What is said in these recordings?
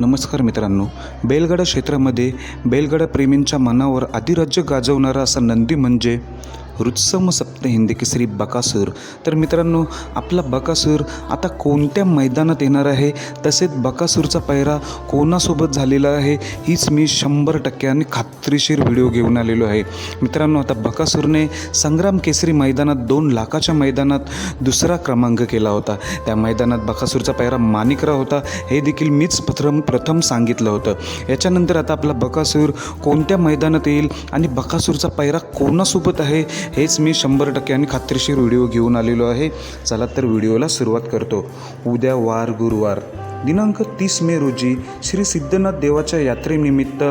नमस्कार मित्रांनो बेलगडा क्षेत्रामध्ये बेलगडा प्रेमींच्या मनावर अधिराज्य गाजवणारा असा नंदी म्हणजे रुत्सम सप्त हिंदी केसरी बकासूर. तर मित्रांनो आपला बकासूर आता कोणत्या मैदानात येणार आहे? तसेच बकासूरचा पैरा कोणासोबत झालेला आहे? हीच मी शंभर टक्क्याने खात्रीशीर व्हिडिओ घेऊन आलेलो आहे. मित्रांनो आता बकासूरने संग्राम केसरी मैदानात दोन लाखाच्या मैदानात दुसरा क्रमांक केला होता. त्या मैदानात बकासूरचा पैरा मानिकरा होता. हे देखील मीच प्रथम प्रथम सांगितलं होतं. याच्यानंतर आता आपला बकासूर कोणत्या मैदानात येईल आणि बकासूरचा पैरा कोणासोबत आहे? हेच मी शंभर टक्के आणि खात्रीशीर व्हिडिओ घेऊन आलेलो आहे. चला तर व्हिडिओला सुरुवात करतो. उद्या वार गुरुवार. दिनांक तीस मे रोजी श्री सिद्धनाथ देवाच्या यात्रेनिमित्त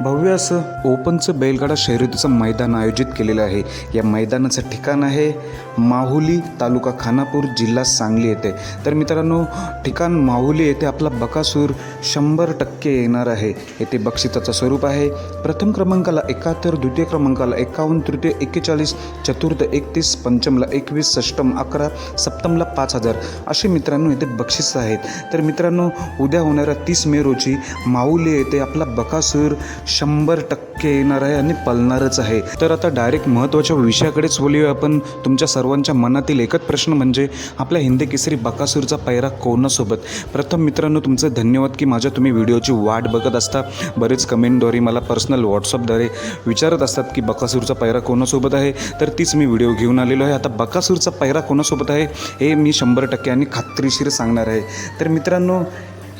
भव्य असं ओपनचं बैलगाडा शर्यतीचं मैदान आयोजित केलेलं आहे. या मैदानाचं ठिकाण आहे माहुली तालुका खानापूर जिल्हा सांगली येथे. तर मित्रांनो ठिकाण माहुली येथे आपला बकासूर शंभर टक्के येणार आहे. येथे बक्षिसाचं स्वरूप आहे. प्रथम क्रमांकाला एकाहत्तर द्वितीय क्रमांकाला एकावन्न तृतीय एक्केचाळीस चतुर्थ एकतीस पंचमला एकवीस षष्टम अकरा सप्तमला पाच हजार असे मित्रांनो येथे बक्षीस आहेत. तर मित्रांनो उद्या होणाऱ्या तीस मे रोजी माऊली येथे आपला बकासूर शंभर टक्के येणार आहे आणि पलणारच आहे. तर आता डायरेक्ट महत्त्वाच्या विषयाकडेच बोलूया आपण. तुमच्या सर्वांच्या मनातील एकच प्रश्न म्हणजे आपल्या हिंदी केसरी बकासूरचा पैरा कोणासोबत? प्रथम मित्रांनो तुमचं धन्यवाद की माझ्या तुम्ही व्हिडिओची वाट बघत असता. बरेच कमेंटद्वारे मला पर्सनल व्हॉट्सअपद्वारे विचारत असतात की बकासूरचा पैरा कोणासोबत आहे? तर तीच मी व्हिडिओ घेऊन आलेलो आहे. आता बकासूरचा पैरा कोणासोबत आहे? हे मी शंभर टक्के आणि खात्रीशीर सांगणार आहे. तर मित्रांनो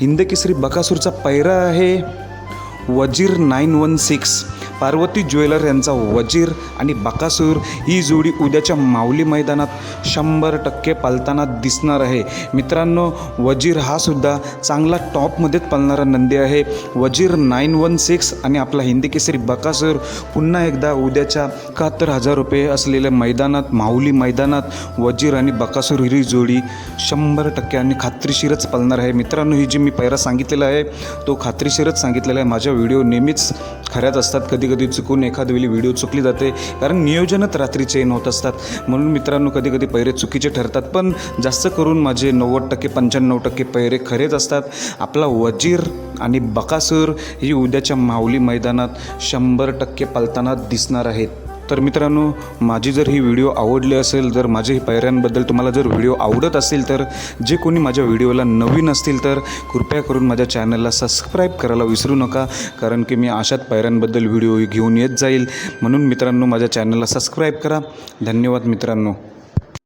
हिंदकेसरी बकासूरचा पैरा आहे. Wazir nine one six. Parvati jeweller यांचा वजीर आणि बकासूर ही जोडी उद्याच्या माऊली मैदानात शंभर टक्के पालताना दिसणार आहे. मित्रांनो वजीर हा सुद्धा चांगला टॉपमध्येच पालणारा नंदी आहे. वजीर नाईन वन सिक्स आणि आपला हिंदी केसरी बकासूर पुन्हा एकदा उद्याच्या एकाहत्तर हजार रुपये असलेल्या मैदानात माऊली मैदानात वजीर आणि बकासूर ही जोडी शंभर टक्के आणि खात्रीशीरच पालणार आहे. मित्रांनो ही जी मी पैरा सांगितलेला आहे तो खात्रीशीरच सांगितलेला आहे. माझ्या व्हिडिओ नेहमीच खऱ्याच असतात कधी कधी चुकून एखाद वेळी व्हिडिओ चुकली जाते कारण नियोजनच रात्रीचे होत असतात. म्हणून मित्रांनो कधी कधी पैरे चुकीचे ठरतात पण जास्त करून माझे नव्वद टक्के पंच्याण्णव टक्के पैरे खरेच असतात. आपला वजीर आणि बकासूर ही उद्याच्या माऊली मैदानात शंभर टक्के पलताना दिसणार आहेत. तर मित्रांनो माझी जर ही व्हिडिओ आवडली असेल जर माझ्या ही पायऱ्यांबद्दल तुम्हाला जर व्हिडिओ आवडत असेल तर जे कोणी माझ्या व्हिडिओला नवीन असतील तर कृपया करून माझ्या चॅनलला सबस्क्राईब करायला विसरू नका कारण की मी अशाच पायऱ्यांबद्दल व्हिडिओ घेऊन येत जाईल. म्हणून मित्रांनो माझ्या चॅनलला सबस्क्राईब करा. धन्यवाद मित्रांनो.